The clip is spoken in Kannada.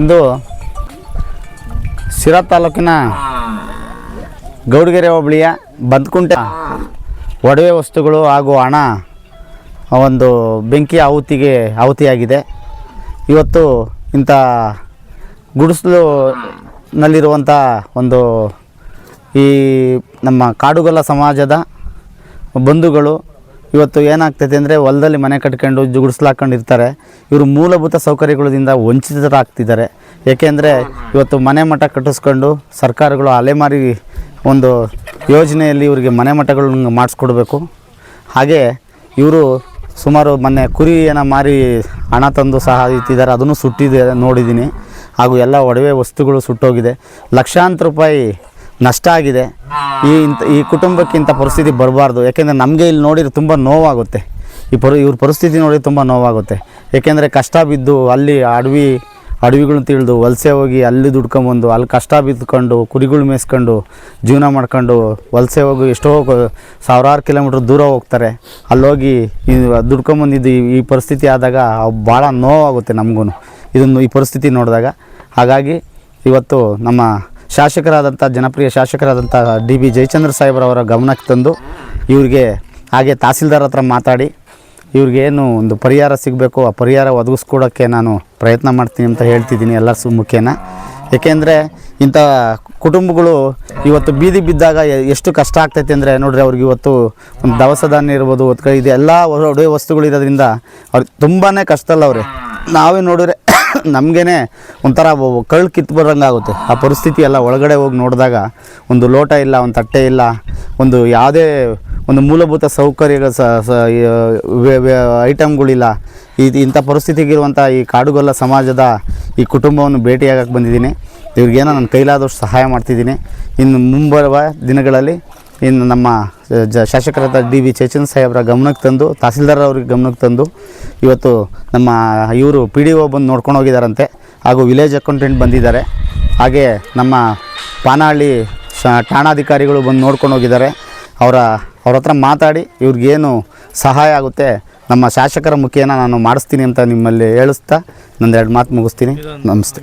ಇಂದು ಸಿರಾ ತಾಲೂಕಿನ ಗೌಡಗೆರೆ ಹೋಬಳಿಯ ಬಂದ್ಕುಂಟೆ ಒಡವೆ ವಸ್ತುಗಳು ಹಾಗೂ ಹಣ ಒಂದು ಬೆಂಕಿ ಆಹುತಿಗೆ ಆಹುತಿಯಾಗಿದೆ. ಇವತ್ತು ಇಂಥ ಗುಡಿಸಲು ನಲ್ಲಿರುವಂಥ ಒಂದು ಈ ನಮ್ಮ ಕಾಡುಗಲ್ಲ ಸಮಾಜದ ಬಂಧುಗಳು ಇವತ್ತು ಏನಾಗ್ತೈತೆ ಅಂದರೆ ಹೊಲದಲ್ಲಿ ಮನೆ ಕಟ್ಕೊಂಡು ಜುಗುಡಿಸ್ಲು ಹಾಕೊಂಡು ಇರ್ತಾರೆ ಇವರು ಮೂಲಭೂತ ಸೌಕರ್ಯಗಳಿಂದ ವಂಚಿತರಾಗ್ತಿದ್ದಾರೆ. ಏಕೆಂದರೆ ಇವತ್ತು ಮನೆ ಮಠ ಕಟ್ಟಿಸ್ಕೊಂಡು ಸರ್ಕಾರಗಳು ಅಲೆಮಾರಿ ಒಂದು ಯೋಜನೆಯಲ್ಲಿ ಇವರಿಗೆ ಮನೆ ಮಠಗಳನ್ನು ಮಾಡಿಸ್ಕೊಡ್ಬೇಕು. ಹಾಗೆ ಇವರು ಸುಮಾರು ಮೊನ್ನೆ ಕುರಿಯನ್ನು ಮಾರಿ ಹಣ ತಂದು ಸಹ ಇಟ್ಟಿದ್ದಾರೆ. ಅದನ್ನು ಸುಟ್ಟಿದೆ, ನೋಡಿದ್ದೀನಿ. ಹಾಗೂ ಎಲ್ಲ ಒಡವೆ ವಸ್ತುಗಳು ಸುಟ್ಟೋಗಿದೆ. ಲಕ್ಷಾಂತರ ರೂಪಾಯಿ ನಷ್ಟ ಆಗಿದೆ. ಈ ಇಂಥ, ಈ ಕುಟುಂಬಕ್ಕೆ ಇಂಥ ಪರಿಸ್ಥಿತಿ ಬರಬಾರ್ದು. ಯಾಕೆಂದರೆ ನಮಗೆ ಇಲ್ಲಿ ನೋಡಿದ್ರೆ ತುಂಬ ನೋವಾಗುತ್ತೆ. ಈ ಪರಿ, ಇವ್ರ ಪರಿಸ್ಥಿತಿ ನೋಡಿದ್ರೆ ತುಂಬ ನೋವಾಗುತ್ತೆ. ಏಕೆಂದರೆ ಕಷ್ಟ ಬಿದ್ದು ಅಲ್ಲಿ ಅಡವಿ, ಅಡವಿಗಳನ್ನ ತಿಳಿದು ವಲಸೆ ಹೋಗಿ ಅಲ್ಲಿ ದುಡ್ಕೊಂಬಂದು, ಅಲ್ಲಿ ಕಷ್ಟ ಬಿದ್ದುಕೊಂಡು ಕುರಿಗಳು ಮೇಯಿಸ್ಕೊಂಡು, ಜೀವನ ಮಾಡ್ಕೊಂಡು ವಲಸೆ ಹೋಗಿ ಎಷ್ಟೋ ಸಾವಿರಾರು ಕಿಲೋಮೀಟ್ರ್ ದೂರ ಹೋಗ್ತಾರೆ. ಅಲ್ಲೋಗಿ ದುಡ್ಕೊಂಬಂದಿದ್ದು ಈ ಪರಿಸ್ಥಿತಿ ಆದಾಗ ಭಾಳ ನೋವಾಗುತ್ತೆ ನಮಗೂ ಇದನ್ನು ಈ ಪರಿಸ್ಥಿತಿ ನೋಡಿದಾಗ. ಹಾಗಾಗಿ ಇವತ್ತು ನಮ್ಮ ಶಾಸಕರಾದಂಥ, ಜನಪ್ರಿಯ ಶಾಸಕರಾದಂಥ ಡಿ ಬಿ ಜಯಚಂದ್ರ ಸಾಹೇಬ್ರವರ ಗಮನಕ್ಕೆ ತಂದು ಇವ್ರಿಗೆ ಹಾಗೆ ತಹಸೀಲ್ದಾರ್ ಹತ್ರ ಮಾತಾಡಿ, ಇವ್ರಿಗೆ ಏನು ಒಂದು ಪರಿಹಾರ ಸಿಗಬೇಕು, ಆ ಪರಿಹಾರ ಒದಗಿಸ್ಕೊಡೋಕ್ಕೆ ನಾನು ಪ್ರಯತ್ನ ಮಾಡ್ತೀನಿ ಅಂತ ಹೇಳ್ತಿದ್ದೀನಿ ಎಲ್ಲ ಸು ಮುಖ್ಯನ ಏಕೆಂದರೆ ಇಂಥ ಕುಟುಂಬಗಳು ಇವತ್ತು ಬೀದಿ ಬಿದ್ದಾಗ ಎಷ್ಟು ಕಷ್ಟ ಆಗ್ತೈತೆ ಅಂದರೆ ನೋಡ್ರಿ ಅವ್ರಿಗೆ ಇವತ್ತು ಒಂದು ದವಸ ಧಾನ್ಯ ಇರ್ಬೋದು ಇದೆಲ್ಲ ಒಡವೆ ವಸ್ತುಗಳು ಇರೋದ್ರಿಂದ ಅವ್ರಿಗೆ ತುಂಬಾ ಕಷ್ಟಲ್ಲ ಅವ್ರೆ. ನಾವೇ ನೋಡಿದ್ರೆ ನಮಗೇನೆ ಒಂಥರ ಕಳ್ಳು ಕಿತ್ತು ಆಗುತ್ತೆ. ಆ ಪರಿಸ್ಥಿತಿ ಎಲ್ಲ ಒಳಗಡೆ ಹೋಗಿ ನೋಡಿದಾಗ ಒಂದು ಲೋಟ ಇಲ್ಲ, ಒಂದು ತಟ್ಟೆ ಇಲ್ಲ, ಒಂದು ಯಾವುದೇ ಒಂದು ಮೂಲಭೂತ ಸೌಕರ್ಯಗಳ ಐಟಮ್ಗಳಿಲ್ಲ ಇದು ಇಂಥ ಪರಿಸ್ಥಿತಿಗಿರುವಂಥ ಈ ಕಾಡುಗೊಲ್ಲ ಸಮಾಜದ ಈ ಕುಟುಂಬವನ್ನು ಭೇಟಿಯಾಗಕ್ಕೆ ಬಂದಿದ್ದೀನಿ. ಇವ್ರಿಗೇನೋ ನನ್ನ ಕೈಲಾದಷ್ಟು ಸಹಾಯ ಮಾಡ್ತಿದ್ದೀನಿ. ಇನ್ನು ಮುಂಬರುವ ದಿನಗಳಲ್ಲಿ ಇನ್ನು ನಮ್ಮ ಜ ಶಾಸಕರಾದ ಡಿ ವಿ ಚೇಚನ್ ಸಾಹೇಬ್ರ ಗಮನಕ್ಕೆ ತಂದು, ತಹಸೀಲ್ದಾರ್ ಅವ್ರಿಗೆ ಗಮನಕ್ಕೆ ತಂದು, ಇವತ್ತು ನಮ್ಮ ಇವರು ಪಿ ಡಿ ಒ ಬಂದು ನೋಡ್ಕೊಂಡು ಹೋಗಿದ್ದಾರಂತೆ ಹಾಗೂ ವಿಲೇಜ್ ಅಕೌಂಟೆಂಟ್ ಬಂದಿದ್ದಾರೆ. ಹಾಗೆ ನಮ್ಮ ಪಾನಹಳ್ಳಿ ಶ ಠಾಣಾಧಿಕಾರಿಗಳು ಬಂದು ನೋಡ್ಕೊಂಡು ಹೋಗಿದ್ದಾರೆ. ಅವರ, ಅವ್ರ ಹತ್ರ ಮಾತಾಡಿ, ಇವ್ರಿಗೇನು ಸಹಾಯ ಆಗುತ್ತೆ, ನಮ್ಮ ಶಾಸಕರ ಮುಖೇನ ನಾನು ಮಾಡಿಸ್ತೀನಿ ಅಂತ ನಿಮ್ಮಲ್ಲಿ ಹೇಳಿಸ್ತಾ ನಂದೆರಡು ಮಾತು ಮುಗಿಸ್ತೀನಿ. ನಮಸ್ತೆ.